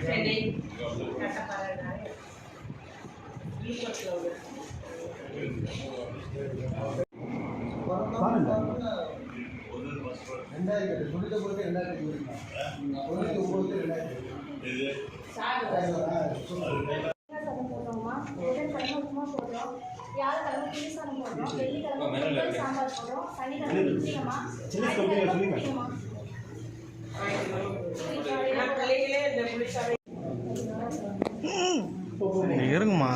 சென்னை கட்டப்பாறை ரெண்டாயிரத்தி சொல்லிட்ட பொறுத்து ரெண்டாயிரத்தி தொண்ணூற்றி ஒம்பது ரெண்டாயிரத்தி சார் சாதம் போடுறோம்மா புதன்கிழமை உப்புமா போடுறோம் வியாழக்கிழமை போடுறோம் வெள்ளிக்கிழமை சாம்பார் போடுறோம். சனிக்கிழமை புளிசாதம் இருங்கம்மா.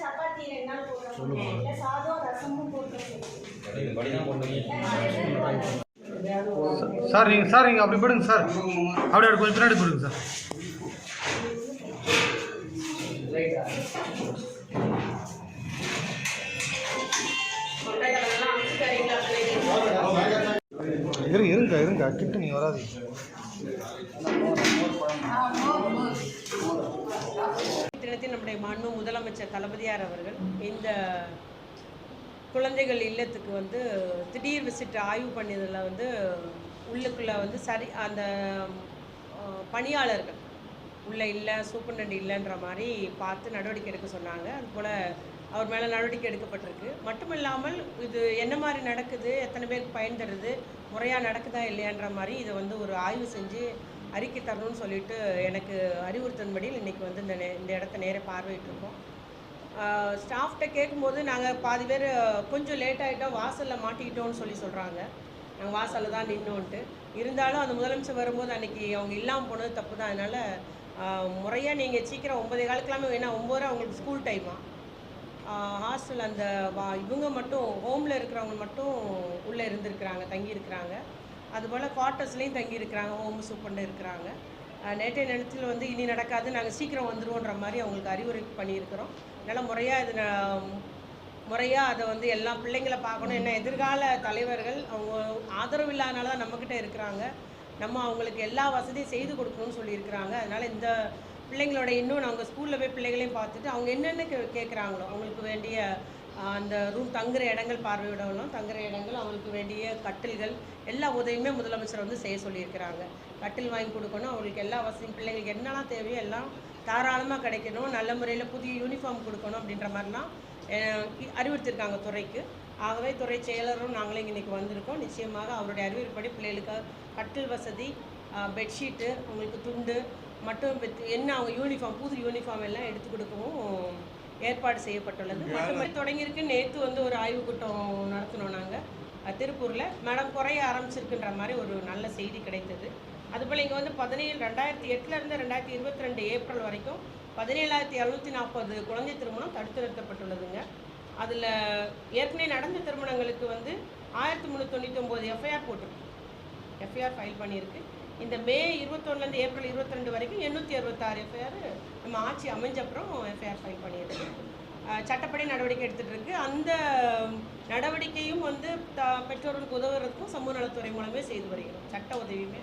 சப்பாத்தி ரெண்டு நாள் போடுறோம் இல்லை சாதம் ரசமும் போடுறோம் சார் நீங்கள் சார் நீங்கள் அப்படி போடுங்க சார். அப்படியே அப்படி கொஞ்சம் பின்னாடி போடுங்க சார். இரு இருங்க இருங்க. கிட்ட நீ வராதீங்க. தினத்தில் நம்முடைய மண்ணு முதலமைச்சர் தளபதியார் அவர்கள் இந்த குழந்தைகள் இல்லத்துக்கு வந்து திடீர் விசிட் ஆய்வு பண்ணியதில் வந்து உள்ளுக்குள்ளே வந்து சரி அந்த பணியாளர்கள் உள்ளே இல்லை சூப்பரண்ட் இல்லைன்ற மாதிரி பார்த்து நடவடிக்கை எடுக்க சொன்னாங்க. அதுபோல் அவர் மேலே நடவடிக்கை எடுக்கப்பட்டிருக்கு. மட்டும் இல்லாமல் இது என்ன மாதிரி நடக்குது எத்தனை பேருக்கு பயன் தருது முறையாக நடக்குதா இல்லையான்ற மாதிரி இதை வந்து ஒரு ஆய்வு செஞ்சு அறிக்கை தரணும்னு சொல்லிட்டு எனக்கு அறிவுறுத்தன்படியில் இன்றைக்கி வந்து இந்த இந்த இடத்த நேர பார்வையிட்டிருக்கோம். ஸ்டாஃப்கிட்ட கேட்கும்போது நாங்கள் பாதி பேர் கொஞ்சம் லேட் ஆகிட்டோம் வாசலில் மாட்டிக்கிட்டோம்னு சொல்லி சொல்கிறாங்க நாங்கள் வாசலில் தான் நின்னோன்ட்டு. இருந்தாலும் அந்த முதலமைச்சர் வரும்போது அன்றைக்கி அவங்க இல்லாமல் போனது தப்பு தான் அதனால் முறையாக நீங்கள் சீக்கிரம் ஒன்பதே காலுக்கெல்லாமே வேணா ஒம்பது அவங்களுக்கு ஸ்கூல் டைமா ஹாஸ்டல் அந்த வா- இவங்க மட்டும் ஹோமில் இருக்கிறவங்க மட்டும் உள்ளே இருந்திருக்கிறாங்க தங்கியிருக்கிறாங்க. அதுபோல் குவார்ட்டர்ஸ்லேயும் தங்கியிருக்கிறாங்க ஹோம் சூப்பர்ண்டு இருக்கிறாங்க. நேற்றைய நிலத்தில் வந்து இனி நடக்காது நாங்கள் சீக்கிரம் வந்துடுவோன்ற மாதிரி அவங்களுக்கு அறிவுரை பண்ணியிருக்கிறோம். அதனால் முறையாக இது முறையாக அதை வந்து எல்லா பிள்ளைங்களை பார்க்கணும். என்ன எதிர்கால தலைவர்கள் அவங்க ஆதரவு இல்லாதனால தான் நம்மக்கிட்ட இருக்கிறாங்க. நம்ம அவங்களுக்கு எல்லா வசதியும் செய்து கொடுக்கணும்னு சொல்லியிருக்கிறாங்க. அதனால் இந்த பிள்ளைங்களோட இன்னும் நாங்கள் ஸ்கூலில் போய் பிள்ளைகளையும் பார்த்துட்டு அவங்க என்னென்ன கே கேட்குறாங்களோ அவங்களுக்கு வேண்டிய அந்த ரூம் தங்குற இடங்கள் பார்வையிடணும் தங்குற இடங்கள் அவங்களுக்கு வேண்டிய கட்டில்கள் எல்லா உதவியுமே முதலமைச்சர் வந்து செய்ய சொல்லியிருக்கிறாங்க. கட்டில் வாங்கி கொடுக்கணும். அவங்களுக்கு எல்லா வசதியும் பிள்ளைங்களுக்கு என்னெல்லாம் தேவையோ எல்லாம் தாராளமாக கிடைக்கணும். நல்ல முறையில் புதிய யூனிஃபார்ம் கொடுக்கணும் அப்படின்ற மாதிரிலாம் அறிவுறுத்திருக்காங்க அறிவுறுத்தியிருக்காங்க துறைக்கு. ஆகவே துறை செயலரும் நாங்களே இன்றைக்கி வந்திருக்கோம். நிச்சயமாக அவருடைய அறிவுறுப்படி பிள்ளைகளுக்கு கட்டில் வசதி பெட்ஷீட்டு அவங்களுக்கு துண்டு மற்றும் என்ன அவங்க யூனிஃபார்ம் புது யூனிஃபார்ம் எல்லாம் எடுத்து கொடுக்கவும் ஏற்பாடு செய்யப்பட்டுள்ளது. மற்றும் தொடங்கியிருக்கு. நேற்று வந்து ஒரு ஆய்வுக் கூட்டம் நடத்தினோம் நாங்கள் திருப்பூரில். மேடம் குறைய ஆரம்பிச்சிருக்குன்ற மாதிரி ஒரு நல்ல செய்தி கிடைத்தது. அதுபோல் இங்கே வந்து பதினேழு ரெண்டாயிரத்தி எட்டுலேருந்து ரெண்டாயிரத்தி இருபத்தி ரெண்டு ஏப்ரல் வரைக்கும் பதினேழாயிரத்தி எழுநூற்றி நாற்பது குழந்தை திருமணம் தடுத்து நிறுத்தப்பட்டுள்ளதுங்க. அதில் ஏற்கனவே நடந்த திருமணங்களுக்கு வந்து ஆயிரத்தி முந்நூற்றி தொண்ணூற்றி ஒம்பது எஃப்ஐஆர் போட்டிருக்கு. எஃப்ஐஆர் ஃபைல் பண்ணியிருக்கு. இந்த மே இருபத்தொன்னுலேருந்து ஏப்ரல் இருபத்தி ரெண்டு வரைக்கும் எண்ணூற்றி அறுபத்தாறு எஃப்ஐஆர் நம்ம ஆட்சி அமைஞ்ச அப்புறம் எஃப்ஐஆர் ஃபைல் பண்ணியிருக்கு சட்டப்படி நடவடிக்கை எடுத்துகிட்டு இருக்கு அந்த நடவடிக்கையும் வந்து த பெற்றோர்களுக்கு உதவுறதுக்கும் சமூக நலத்துறை மூலமே செய்து வருகிறோம். சட்ட உதவியுமே.